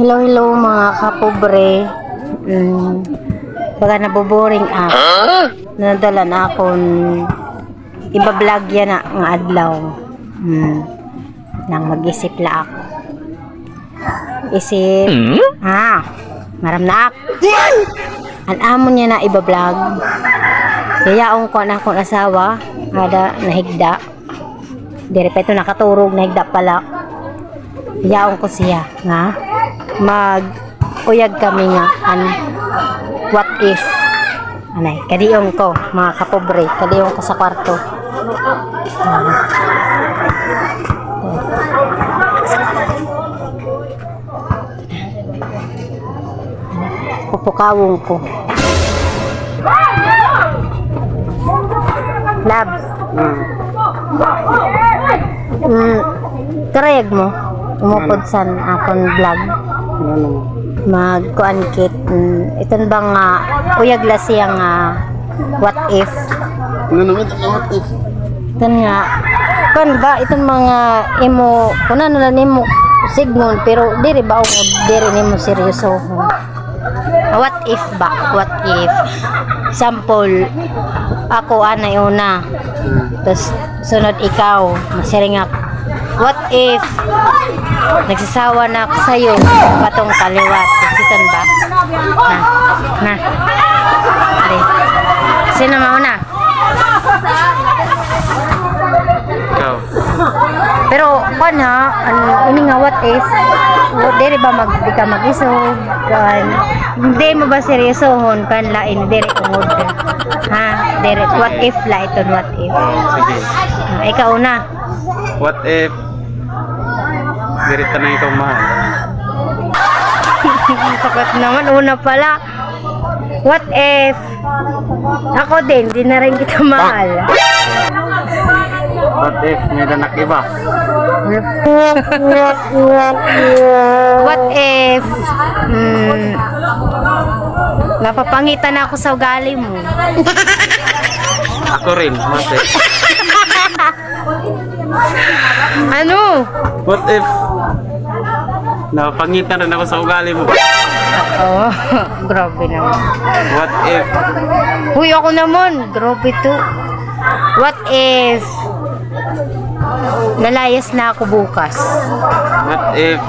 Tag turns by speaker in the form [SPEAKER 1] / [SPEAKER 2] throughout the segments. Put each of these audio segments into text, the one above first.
[SPEAKER 1] Hello, hello mga kapobre. Mm, baka naboboring ako. Nadala na akong iba-vlog yan na ng adlaw. Mm, nang mag-isip la ako. Isip, ah, maram na ako. Ang amo niya na iba-vlog. Yayaong ko na akong asawa, ada nahigda. Dire pa ito nakaturog, nahigda pala. Yayaong ko siya, nga. Mag uyag kami nga an what if? Anay kadiyong ko mga kapobre kadiyong ko sa kwarto. Ah. pupukawong ko. Labs mm, karayag mo umupod sa akong vlog. Magkuan kit mm, iton bang nga uyag la siya nga what if?
[SPEAKER 2] Ano naman ang what if?
[SPEAKER 1] iton nga kan ba iton mga imo kunan na nimo signon pero diri ba ungod diri nimo seryoso? What if ba? What if? Sample ako anay una. Tapos sunod ikaw. Masiring ako what if nagsasawa na ako sa'yo patong kaliwat? Sitan ba? Na na. Ali. sino mauna pero kan ha an ini nga what if what diri ba mag di ka mag-isog kan hindi mo ba seryosohon kan lain diri ungod ha diri what if la iton what if
[SPEAKER 2] Sige.
[SPEAKER 1] Ah, ikaw na
[SPEAKER 2] What if Dirita na ikaw mahal?
[SPEAKER 1] Sakat naman, una pala. What if ako din, di na rin kita mahal.
[SPEAKER 2] What if may danak iba?
[SPEAKER 1] What if mm, napapangitan ako sa ugali mo?
[SPEAKER 2] Ako rin, mate.
[SPEAKER 1] Ano?
[SPEAKER 2] What if Napangitan rin ako sa ugali mo?
[SPEAKER 1] Oh, grabe naman.
[SPEAKER 2] What if
[SPEAKER 1] Uy, ako naman. Grabe to. What if nalayas na ako bukas?
[SPEAKER 2] What if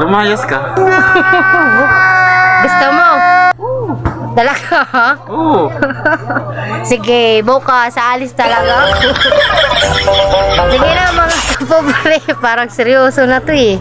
[SPEAKER 2] Lumayas ka?
[SPEAKER 1] Gusto mo? Talaga?
[SPEAKER 2] Oo.
[SPEAKER 1] Sige, bukas, aalis talaga ako. Sige na mga kapobre, parang seryoso na to eh.